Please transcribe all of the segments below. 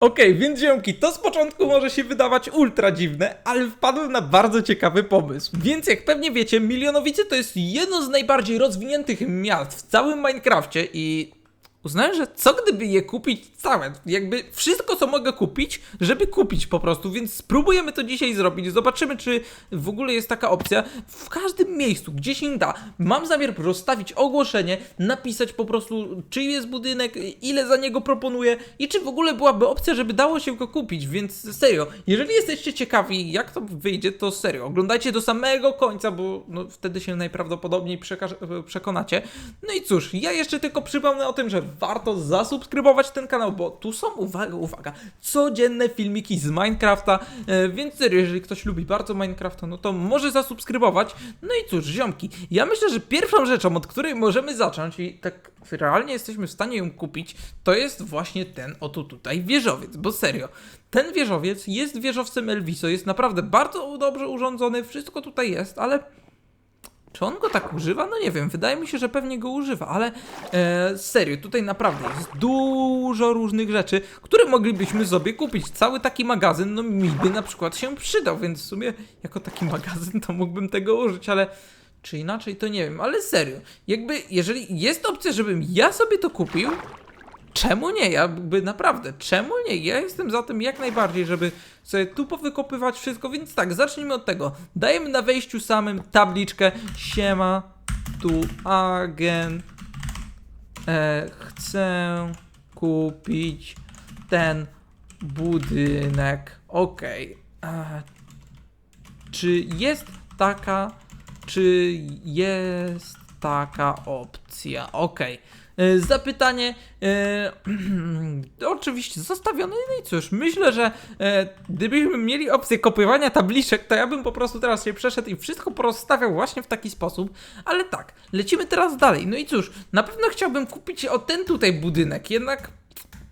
Okej, więc ziomki, to z początku może się wydawać ultra dziwne, ale wpadłem na bardzo ciekawy pomysł. Więc jak pewnie wiecie, Milionowice to jest jedno z najbardziej rozwiniętych miast w całym Minecrafcie i uznałem, że co gdyby je kupić całe? Jakby wszystko co mogę kupić, żeby kupić po prostu, więc spróbujemy to dzisiaj zrobić. Zobaczymy, czy w ogóle jest taka opcja. W każdym miejscu, gdzie się da, mam zamiar rozstawić ogłoszenie, napisać po prostu, czy jest budynek, ile za niego proponuję i czy w ogóle byłaby opcja, żeby dało się go kupić, więc serio, jeżeli jesteście ciekawi, jak to wyjdzie, to serio, oglądajcie do samego końca, bo no, wtedy się najprawdopodobniej przekonacie. No i cóż, ja jeszcze tylko przypomnę o tym, że warto zasubskrybować ten kanał, bo tu są, uwaga, uwaga, codzienne filmiki z Minecrafta, e, więc serio, jeżeli ktoś lubi bardzo Minecrafta, no to może zasubskrybować. No i cóż, ziomki, ja myślę, że pierwszą rzeczą, od której możemy zacząć i tak realnie jesteśmy w stanie ją kupić, to jest właśnie ten oto tutaj wieżowiec, bo serio, ten wieżowiec jest wieżowcem Elviso, jest naprawdę bardzo dobrze urządzony, wszystko tutaj jest, ale... Czy on go tak używa? No nie wiem, wydaje mi się, że pewnie go używa, ale e, serio, tutaj naprawdę jest dużo różnych rzeczy, które moglibyśmy sobie kupić. Cały taki magazyn, no mi by na przykład się przydał, więc w sumie jako taki magazyn to mógłbym tego użyć, ale czy inaczej to nie wiem, ale serio, jakby jeżeli jest opcja, żebym ja sobie to kupił, Czemu nie? Ja jakby naprawdę, czemu nie? Ja jestem za tym jak najbardziej, żeby sobie tu powykopywać wszystko, więc tak, zacznijmy od tego. Dajemy na wejściu samym tabliczkę Siema, tu agent, e, chcę kupić ten budynek. Okej. E, Czy jest taka, czy jest taka opcja? Okej. E, Zapytanie e, oczywiście zostawione. No i cóż, myślę, że e, gdybyśmy mieli opcję kopiowania tabliczek, to ja bym po prostu teraz się przeszedł i wszystko porozstawiał właśnie w taki sposób. Ale tak, lecimy teraz dalej. No i cóż, na pewno chciałbym kupić o ten tutaj budynek, jednak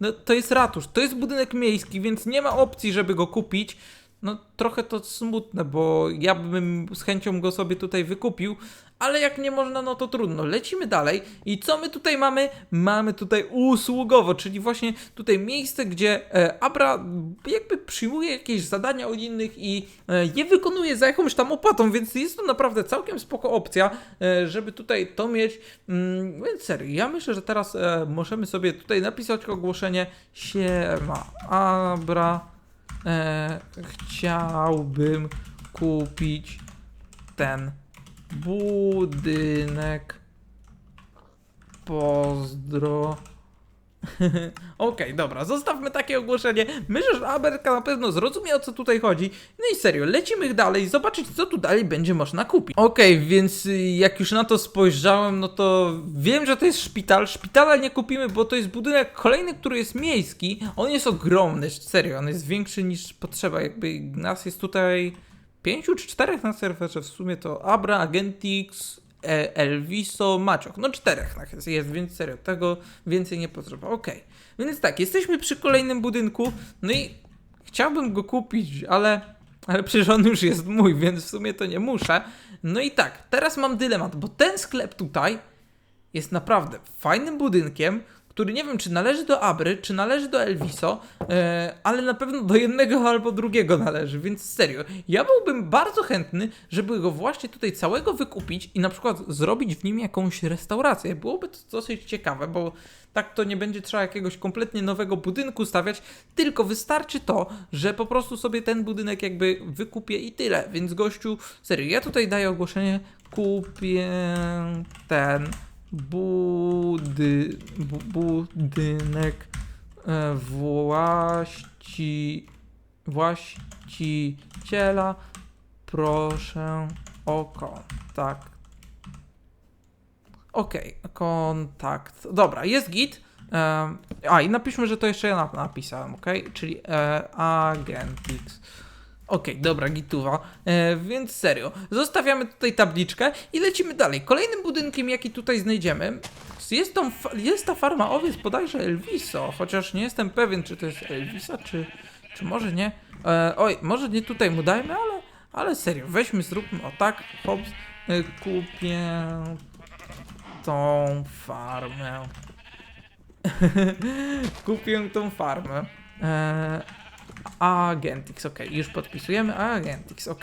no, to jest ratusz, to jest budynek miejski, więc nie ma opcji, żeby go kupić. No trochę to smutne, bo ja bym z chęcią go sobie tutaj wykupił, ale jak nie można, no to trudno. Lecimy dalej. I co my tutaj mamy? Mamy tutaj usługowo, czyli właśnie tutaj miejsce, gdzie e, Abra jakby przyjmuje jakieś zadania od innych i e, je wykonuje za jakąś tam opłatą, więc jest to naprawdę całkiem spoko opcja, e, żeby tutaj to mieć. Mm, więc serio, ja myślę, że teraz możemy sobie tutaj napisać ogłoszenie siema Abra chciałbym kupić ten budynek. Pozdro. Okej, dobra, zostawmy takie ogłoszenie. Myślę, że Aberka na pewno zrozumie o co tutaj chodzi. No i serio, lecimy dalej, zobaczyć co tu dalej będzie można kupić. Okej, więc y, jak już na to spojrzałem, no to wiem, że to jest szpital. Szpitala nie kupimy, bo to jest budynek kolejny, który jest miejski. On jest ogromny, serio, on jest większy niż potrzeba. Jakby nas jest tutaj pięciu czy czterech na serwerze. W sumie to Abra, Agentix, e, Elviso, Maciok. No czterech jest, jest, więc serio, tego więcej nie potrzeba. Okej, więc tak, jesteśmy przy kolejnym budynku, no i chciałbym go kupić, ale, ale przecież on już jest mój, więc w sumie to nie muszę. No i tak, teraz mam dylemat, bo ten sklep tutaj jest naprawdę fajnym budynkiem, który nie wiem, czy należy do Abry, czy należy do Elviso, e, ale na pewno do jednego albo drugiego należy, więc serio, ja byłbym bardzo chętny, żeby go właśnie tutaj całego wykupić i na przykład zrobić w nim jakąś restaurację. Byłoby to dosyć ciekawe, bo tak to nie będzie trzeba jakiegoś kompletnie nowego budynku stawiać, tylko wystarczy to, że po prostu sobie ten budynek jakby wykupię i tyle. Więc gościu, serio, ja tutaj daję ogłoszenie, kupię ten budy, bu, budynek e, właści, właściciela. Proszę o kontakt. Okej, kontakt. Dobra, jest git. Em, a i napiszmy, że to jeszcze ja nap- napisałem, ok? Czyli e, Agentix. Okej, dobra, gituwa. E, więc serio, zostawiamy tutaj tabliczkę i lecimy dalej. Kolejnym budynkiem, jaki tutaj znajdziemy, jest, tą, jest ta farma owiec bodajże Elviso, chociaż nie jestem pewien, czy to jest Elvisa, czy, czy może nie. E, oj, może nie tutaj mu dajmy, ale, ale serio, weźmy, zróbmy o tak, hops, e, kupię tą farmę. Kupię tą farmę. E, Agentix, ok, już podpisujemy Agentix, ok.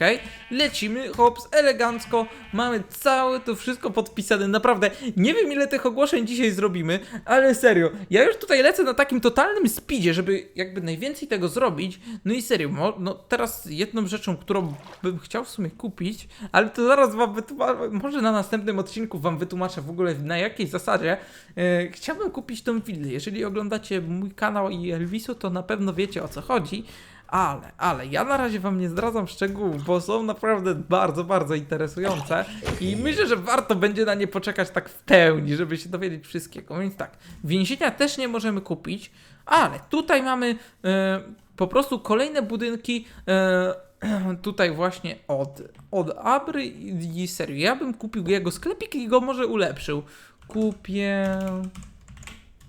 Lecimy, hops, elegancko, mamy całe to wszystko podpisane, naprawdę, nie wiem ile tych ogłoszeń dzisiaj zrobimy, ale serio, ja już tutaj lecę na takim totalnym speedzie, żeby jakby najwięcej tego zrobić, no i serio, no teraz jedną rzeczą, którą bym chciał w sumie kupić, ale to zaraz wam wytłumaczę, może na następnym odcinku wam wytłumaczę w ogóle na jakiej zasadzie, e, chciałbym kupić tą willę, jeżeli oglądacie mój kanał i Elvisu, to na pewno wiecie o co chodzi, ale, ale ja na razie wam nie zdradzam szczegółów, bo są naprawdę bardzo, bardzo interesujące i myślę, że warto będzie na nie poczekać tak w pełni, żeby się dowiedzieć wszystkiego. Więc tak, więzienia też nie możemy kupić, ale tutaj mamy e, po prostu kolejne budynki e, tutaj właśnie od, od Abry i serio. Ja bym kupił jego sklepik i go może ulepszył. Kupię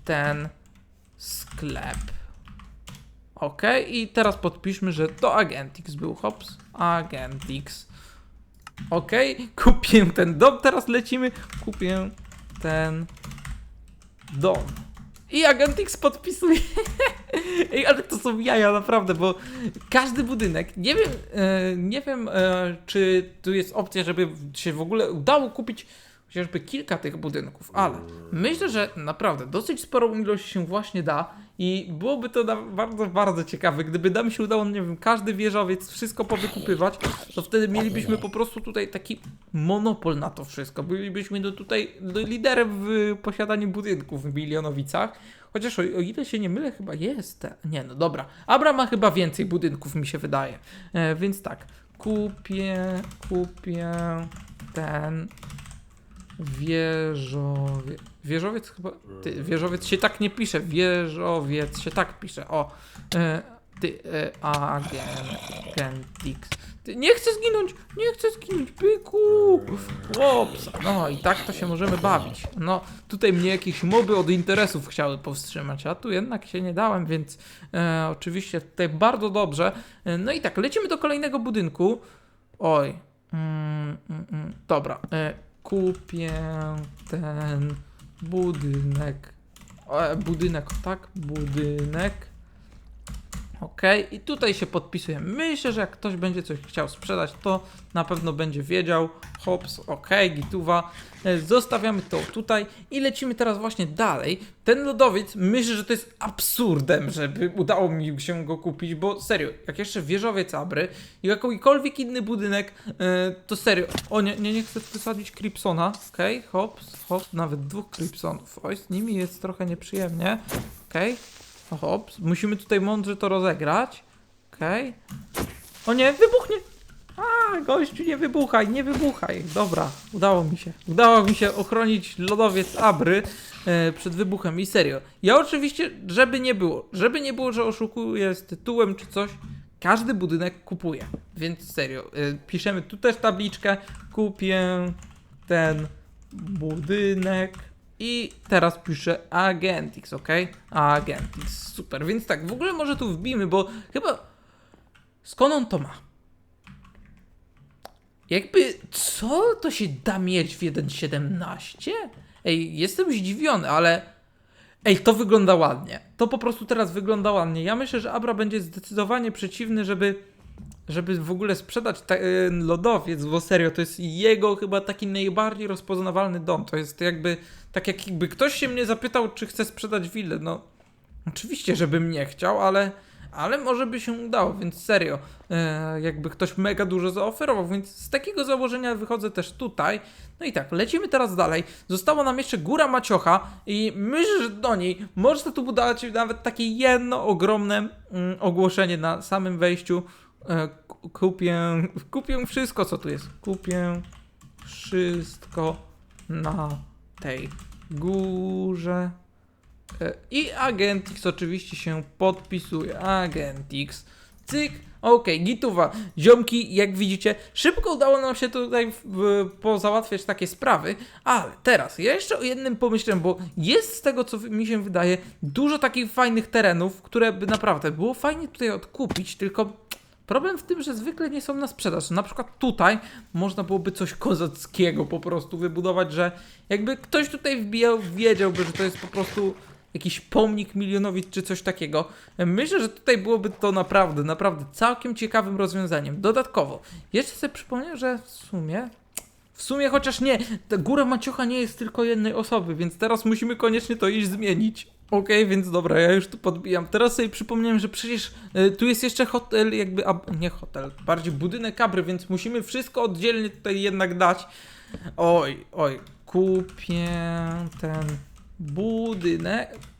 ten sklep. Ok, i teraz podpiszmy, że to Agentix był. Hops, Agentix. Ok, kupię ten dom, teraz lecimy. Kupię ten dom. I Agentix podpisuje. Ej, ale to są jaja naprawdę, bo każdy budynek, nie wiem, e, nie wiem, e, czy tu jest opcja, żeby się w ogóle udało kupić chociażby kilka tych budynków, ale myślę, że naprawdę dosyć sporą ilość się właśnie da i byłoby to bardzo, bardzo ciekawe, gdyby nam się udało, nie wiem, każdy wieżowiec, wszystko powykupywać, to wtedy mielibyśmy po prostu tutaj taki monopol na to wszystko, bylibyśmy do tutaj do liderem w posiadaniu budynków w Milionowicach, chociaż o, o ile się nie mylę, chyba jest, nie no dobra, Abra ma chyba więcej budynków, mi się wydaje, e, więc tak, kupię, kupię ten Wieżowiec. Wieżowiec chyba. Ty, wieżowiec się tak nie pisze. Wieżowiec się tak pisze. O. E, ty. E, agentix. Ty, nie chcę zginąć! Nie chcę zginąć! Byku! Ops. No i tak to się możemy bawić. No, tutaj mnie jakieś moby od interesów chciały powstrzymać, a tu jednak się nie dałem, więc e, oczywiście tutaj bardzo dobrze. E, no i tak, lecimy do kolejnego budynku. Oj. Mm, mm, mm. Dobra. E, kupię ten budynek. E, budynek, tak? Budynek. Ok, i tutaj się podpisuję. Myślę, że jak ktoś będzie coś chciał sprzedać, to na pewno będzie wiedział. Hops, ok, gituwa. E, Zostawiamy to tutaj i lecimy teraz właśnie dalej. Ten lodowiec, myślę, że to jest absurdem, żeby udało mi się go kupić, bo serio, jak jeszcze wieżowiec Abry i jakikolwiek inny budynek, e, to serio. O nie, nie, nie chcę wysadzić Cripsona. Ok, hops, hops, nawet dwóch Cripsonów. Oj, z nimi jest trochę nieprzyjemnie. Okej. Hops, musimy tutaj mądrze to rozegrać. Okej. O nie, wybuchnie! A, gościu, nie wybuchaj, nie wybuchaj. Dobra, udało mi się. Udało mi się ochronić lodowiec Abry e, przed wybuchem i serio. Ja oczywiście, żeby nie było, żeby nie było, że oszukuję z tytułem czy coś, każdy budynek kupuję. Więc serio, e, piszemy tu też tabliczkę, kupię ten budynek. I teraz piszę Agentix, ok? Agentix, super. Więc tak, w ogóle może tu wbijmy, bo chyba. Skąd on to ma? Jakby, co to się da mieć w 1.17? Ej, jestem zdziwiony, ale. Ej, to wygląda ładnie. To po prostu teraz wygląda ładnie. Ja myślę, że Abra będzie zdecydowanie przeciwny, żeby. Żeby w ogóle sprzedać ten lodowiec, bo serio, to jest jego chyba taki najbardziej rozpoznawalny dom. To jest jakby, tak jakby ktoś się mnie zapytał, czy chcę sprzedać willę. No, oczywiście, żebym nie chciał, ale, ale może by się udało, więc serio, e, jakby ktoś mega dużo zaoferował, więc z takiego założenia wychodzę też tutaj. No i tak, lecimy teraz dalej. Została nam jeszcze Góra Maciocha i myślę, że do niej można tu budować nawet takie jedno ogromne mm, ogłoszenie na samym wejściu. E, ku- kupię, kupię wszystko, co tu jest. Kupię wszystko na tej górze. E, I Agentix oczywiście się podpisuje. Agentix. Cyk. Okej, gituwa. Ziomki, jak widzicie, szybko udało nam się tutaj w, pozałatwiać takie sprawy, ale teraz ja jeszcze o jednym pomyślałem, bo jest z tego, co mi się wydaje, dużo takich fajnych terenów, które by naprawdę było fajnie tutaj odkupić, tylko Problem w tym, że zwykle nie są na sprzedaż. Na przykład tutaj można byłoby coś kozackiego po prostu wybudować, że jakby ktoś tutaj wbijał, wiedziałby, że to jest po prostu jakiś pomnik milionowic czy coś takiego. Myślę, że tutaj byłoby to naprawdę, naprawdę całkiem ciekawym rozwiązaniem. Dodatkowo, jeszcze sobie przypomnę, że w sumie w sumie chociaż nie, ta góra Maciucha nie jest tylko jednej osoby, więc teraz musimy koniecznie to iść zmienić. Okej, więc dobra, ja już tu podbijam. Teraz sobie przypomniałem, że przecież y, tu jest jeszcze hotel, jakby, a, nie hotel, bardziej budynek kabry, więc musimy wszystko oddzielnie tutaj jednak dać. Oj, oj, kupię ten budynek.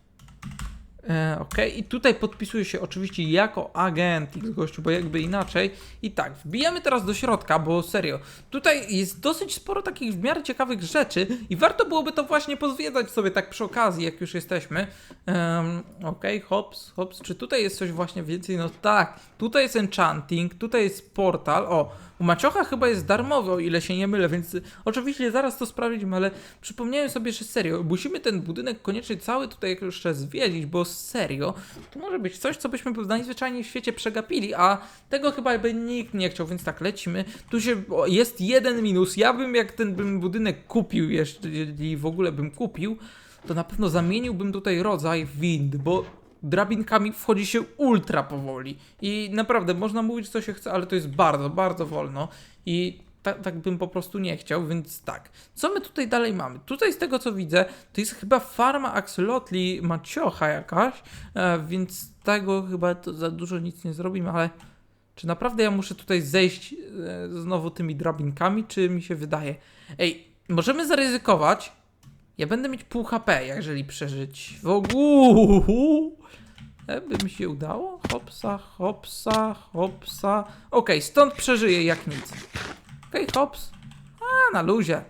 E, Okej, i tutaj podpisuję się oczywiście jako agent X gościu, bo jakby inaczej. I tak, wbijamy teraz do środka, bo serio, tutaj jest dosyć sporo takich w miarę ciekawych rzeczy i warto byłoby to właśnie pozwiedzać sobie tak przy okazji, jak już jesteśmy. Um, Okej, hops, hops, czy tutaj jest coś właśnie więcej? No tak, tutaj jest enchanting, tutaj jest portal, o, u Maciocha chyba jest darmowy, o ile się nie mylę, więc oczywiście zaraz to sprawdzimy, ale przypomniałem sobie, że serio, musimy ten budynek koniecznie cały tutaj jeszcze zwiedzić, bo serio, to może być coś, co byśmy najzwyczajniej w świecie przegapili, a tego chyba by nikt nie chciał, więc tak, lecimy. Tu się, jest jeden minus, ja bym jak ten bym budynek kupił, jeśli w ogóle bym kupił, to na pewno zamieniłbym tutaj rodzaj wind, bo drabinkami wchodzi się ultra powoli. I naprawdę można mówić co się chce, ale to jest bardzo, bardzo wolno. I tak, tak bym po prostu nie chciał, więc tak. Co my tutaj dalej mamy? Tutaj z tego co widzę, to jest chyba farma Axolotli Maciocha jakaś, e, więc tego chyba za dużo nic nie zrobimy, ale czy naprawdę ja muszę tutaj zejść e, znowu tymi drabinkami, czy mi się wydaje? Ej, możemy zaryzykować. Ja będę mieć pół HP, jeżeli przeżyć. W ogóle. By mi się udało? Hopsa, hopsa, hopsa. Okej, stąd przeżyję jak nic. Okej, hops. A, na luzie.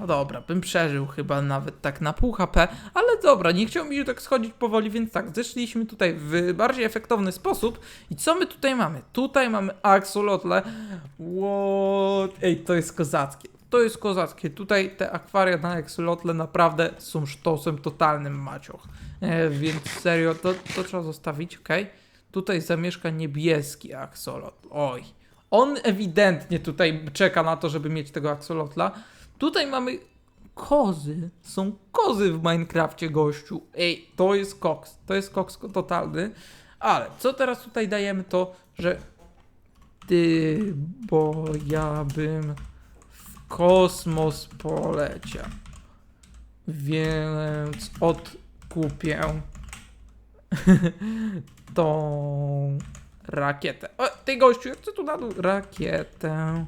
No dobra, bym przeżył chyba nawet tak na pół HP, ale dobra, nie chciał mi się tak schodzić powoli, więc tak, zeszliśmy tutaj w bardziej efektowny sposób. I co my tutaj mamy? Tutaj mamy axolotle. What? Ej, to jest kozackie. To jest kozackie. Tutaj te akwaria na axolotle naprawdę są sztosem totalnym macioch. E, więc serio, to, to trzeba zostawić, ok? Tutaj zamieszka niebieski axolotl. Oj. On ewidentnie tutaj czeka na to, żeby mieć tego axolotla. Tutaj mamy kozy. Są kozy w Minecrafcie, gościu. Ej, to jest koks. To jest koks totalny. Ale co teraz tutaj dajemy, to że ty, bo ja bym kosmos poleciał. Więc odkupię tą rakietę. O, ty gościu, ja chcę tu na dół rakietę.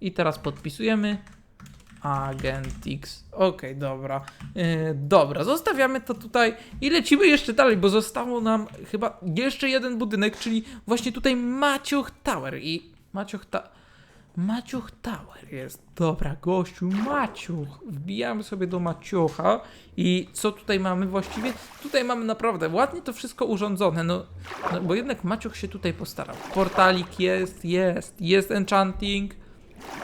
I teraz podpisujemy. Agent X. Okej, dobra. Yy, dobra, zostawiamy to tutaj i lecimy jeszcze dalej, bo zostało nam chyba jeszcze jeden budynek, czyli właśnie tutaj Maciuch Tower. I Maciuch ta... Maciuch Tower jest. Dobra, gościu, Maciuch. Wbijamy sobie do Maciucha i co tutaj mamy właściwie? Tutaj mamy naprawdę ładnie to wszystko urządzone, no, no bo jednak Maciuch się tutaj postarał. Portalik jest, jest, jest enchanting.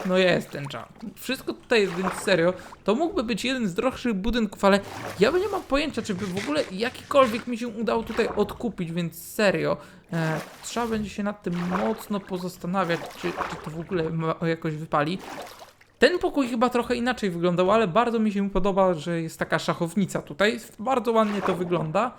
No jest ten enchanting. Wszystko tutaj jest, więc serio, to mógłby być jeden z droższych budynków, ale ja nie mam pojęcia, czy by w ogóle jakikolwiek mi się udało tutaj odkupić, więc serio, e, trzeba będzie się nad tym mocno pozastanawiać, czy, czy to w ogóle jakoś wypali. Ten pokój chyba trochę inaczej wyglądał, ale bardzo mi się podoba, że jest taka szachownica tutaj. Bardzo ładnie to wygląda.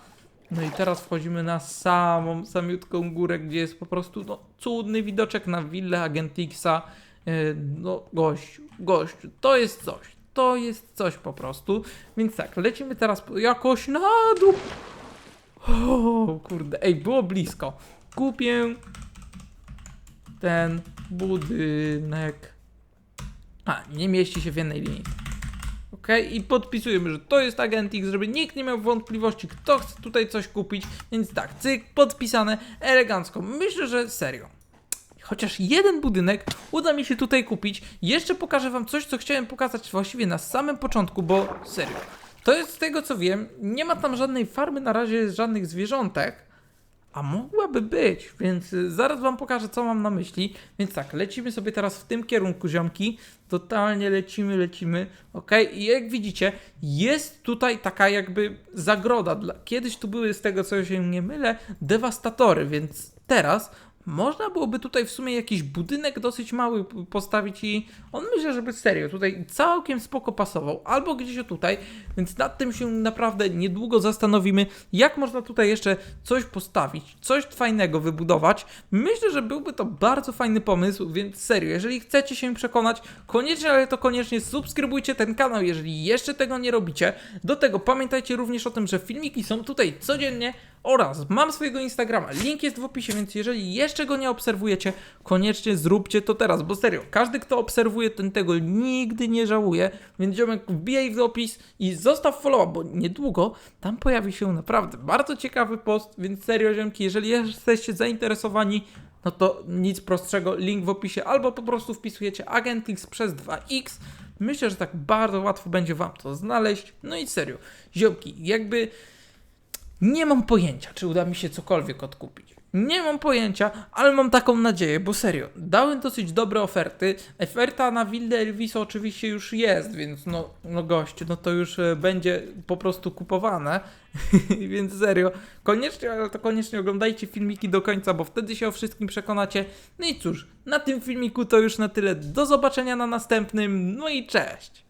No i teraz wchodzimy na samą, samiutką górę, gdzie jest po prostu no, cudny widoczek na willę Agentixa. Yy, No, gościu, gościu, to jest coś. To jest coś po prostu. Więc tak, lecimy teraz jakoś na dół. O, kurde, ej, było blisko. Kupię ten budynek. A, nie mieści się w jednej linii. Ok, i podpisujemy, że to jest Agent X, żeby nikt nie miał wątpliwości, kto chce tutaj coś kupić. Więc tak, cyk, podpisane elegancko. Myślę, że serio. Chociaż jeden budynek uda mi się tutaj kupić. Jeszcze pokażę wam coś, co chciałem pokazać właściwie na samym początku, bo serio. To jest z tego co wiem, nie ma tam żadnej farmy na razie żadnych zwierzątek. A mogłaby być, więc y, zaraz wam pokażę, co mam na myśli. Więc tak, lecimy sobie teraz w tym kierunku, ziomki. Totalnie lecimy, lecimy. Ok, i jak widzicie, jest tutaj taka jakby zagroda. Kiedyś tu były, z tego co się nie mylę, dewastatory, więc teraz można byłoby tutaj w sumie jakiś budynek dosyć mały postawić i on myślę, żeby serio tutaj całkiem spoko pasował, albo gdzieś o tutaj, więc nad tym się naprawdę niedługo zastanowimy, jak można tutaj jeszcze coś postawić, coś fajnego wybudować. Myślę, że byłby to bardzo fajny pomysł, więc serio, jeżeli chcecie się przekonać, koniecznie, ale to koniecznie subskrybujcie ten kanał, jeżeli jeszcze tego nie robicie. Do tego pamiętajcie również o tym, że filmiki są tutaj codziennie oraz mam swojego Instagrama, link jest w opisie, więc jeżeli jeszcze go nie obserwujecie, koniecznie zróbcie to teraz, bo serio, każdy kto obserwuje ten tego nigdy nie żałuje, więc ziomek wbijaj w opis i zostaw followa, bo niedługo tam pojawi się naprawdę bardzo ciekawy post, więc serio ziomki, jeżeli jesteście zainteresowani, no to nic prostszego, link w opisie, albo po prostu wpisujecie Agentix przez 2x. Myślę, że tak bardzo łatwo będzie wam to znaleźć. No i serio, ziomki, jakby nie mam pojęcia, czy uda mi się cokolwiek odkupić. Nie mam pojęcia, ale mam taką nadzieję, bo serio, dałem dosyć dobre oferty. Oferta na Wilde Elviso oczywiście już jest, więc no, no gościu, no to już e, będzie po prostu kupowane. więc serio, koniecznie, ale to koniecznie oglądajcie filmiki do końca, bo wtedy się o wszystkim przekonacie. No i cóż, na tym filmiku to już na tyle. Do zobaczenia na następnym, no i cześć!